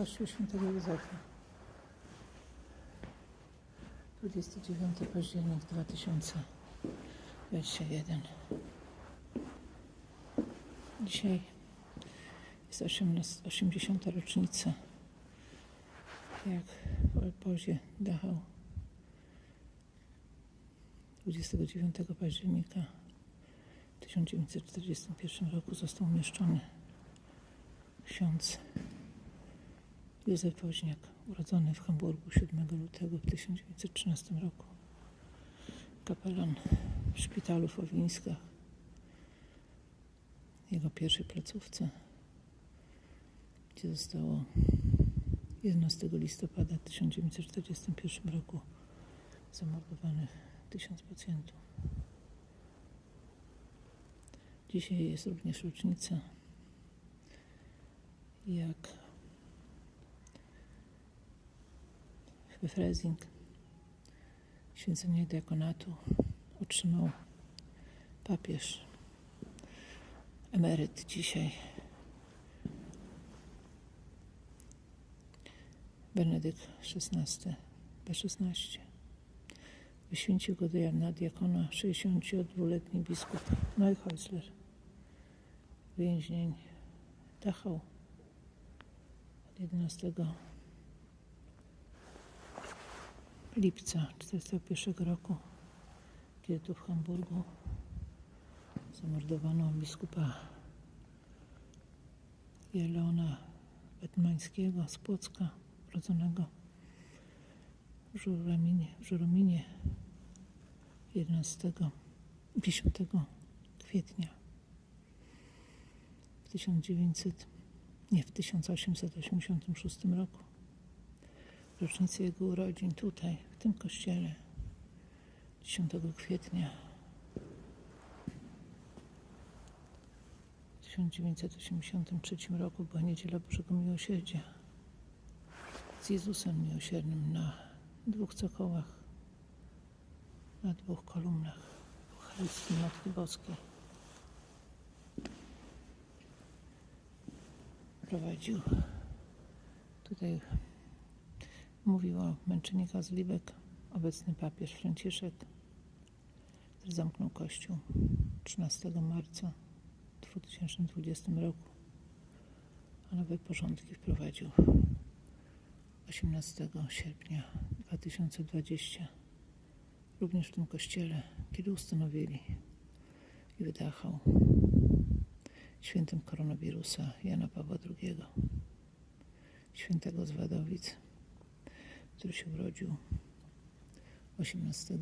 Kościół Świętego Józefa. 29 październik 2021. Dzisiaj jest 18, 80. rocznica, jak w Olpozie Dachau 29 października 1941 roku został umieszczony ksiądz Józef Woźniak, urodzony w Hamburgu 7 lutego w 1913 roku. Kapelan w szpitalu w Owińskach, jego pierwszej placówce, gdzie zostało 11 listopada 1941 roku zamordowanych tysiąc pacjentów. Dzisiaj jest również rocznica, jak we Frezing święcenie diakonatu otrzymał papież emeryt dzisiaj. Benedykt XVI B16 wyświęcił go na diakona 62-letni biskup Neuhäusler więźnień Dachau. Od 11 lipca 1941 roku, kiedy tu w Hamburgu zamordowano biskupa Jelona Betmańskiego z Płocka, urodzonego w Żurominie, w Żurominie 11, 10 kwietnia w 1900, nie, w 1886 roku. Rocznicę jego urodzin tutaj, w tym kościele 10 kwietnia w 1983 roku była Niedziela Bożego Miłosierdzia z Jezusem Miłosiernym na dwóch cokołach, na dwóch kolumnach Eucharystii Matki Boskiej. Prowadził tutaj, mówił o z Libek, obecny papież Franciszek, który zamknął kościół 13 marca 2020 roku, a nowe porządki wprowadził 18 sierpnia 2020 również w tym kościele, kiedy ustanowili i wydachał świętym koronawirusa Jana Pawła II, świętego z Wadowic, który się urodził 18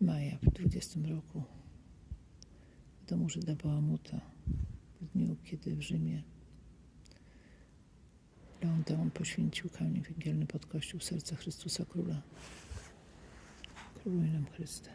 maja w 20 roku w domu Żyda Bałamuta w dniu, kiedy w Rzymie Leon Deon poświęcił kamień węgielny pod kościół serca Chrystusa Króla. Króluj nam Chryste.